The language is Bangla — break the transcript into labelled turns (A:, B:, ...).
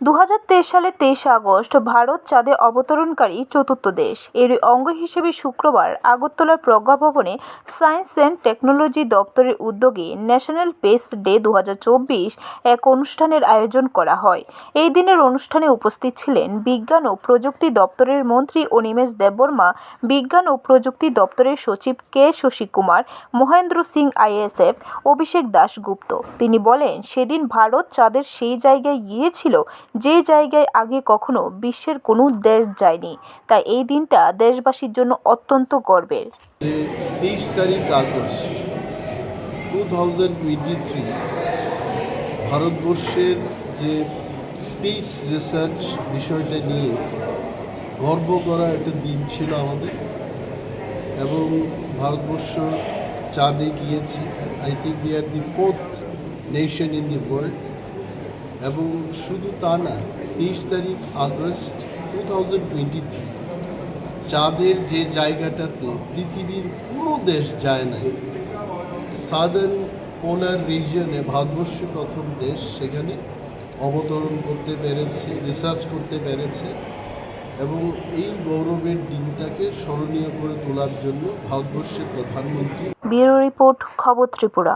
A: দু হাজার তেইশ সালে তেইশে আগস্ট ভারত চাঁদে অবতরণকারী চতুর্থ দেশ। এর অঙ্গ হিসেবে শুক্রবার আগরতলার প্রজ্ঞা ভবনে সায়েন্স অ্যান্ড টেকনোলজি দপ্তরের উদ্যোগে ন্যাশনাল পেস ডে দু এক অনুষ্ঠানের আয়োজন করা হয়। এই দিনের অনুষ্ঠানে উপস্থিত ছিলেন বিজ্ঞান ও প্রযুক্তি দপ্তরের মন্ত্রী অনিমেষ দেববর্মা, বিজ্ঞান ও প্রযুক্তি দপ্তরের সচিব কে শশী কুমার, মহেন্দ্র সিং আইএসএফ, অভিষেক দাশগুপ্ত। তিনি বলেন, সেদিন ভারত চাঁদের সেই জায়গায় গিয়েছিল যে জায়গায় আগে কখনো বিশ্বের কোনো দেশ যায়নি, তাই এই দিনটা দেশবাসীর জন্য অত্যন্ত গর্বের।
B: টু থাউজেন্ড থ্রি ভারতবর্ষের যে স্পেস রিসার্চ বিষয়টা নিয়ে গর্ব করা একটা দিন ছিল আমাদের এবং ভারতবর্ষ চাঁদে গিয়েছি। I think we are the fourth nation in the world এবং শুধু তা না তেইশ তারিখ August two thousand twenty three চাঁদের যে জায়গাটাতে পৃথিবীর কোনো দেশ যায় না সাদার্ন পোলার রিজিয়নে ভারতবর্ষ প্রথম দেশ সেখানে অবতরণ করতে পেরেছে রিসার্চ করতে পেরেছে এবং এই গৌরবের দিনটাকে স্মরণীয় করে তোলার জন্য ভারতবর্ষের প্রধানমন্ত্রী
A: ব্যুরো রিপোর্ট, খবর ত্রিপুরা।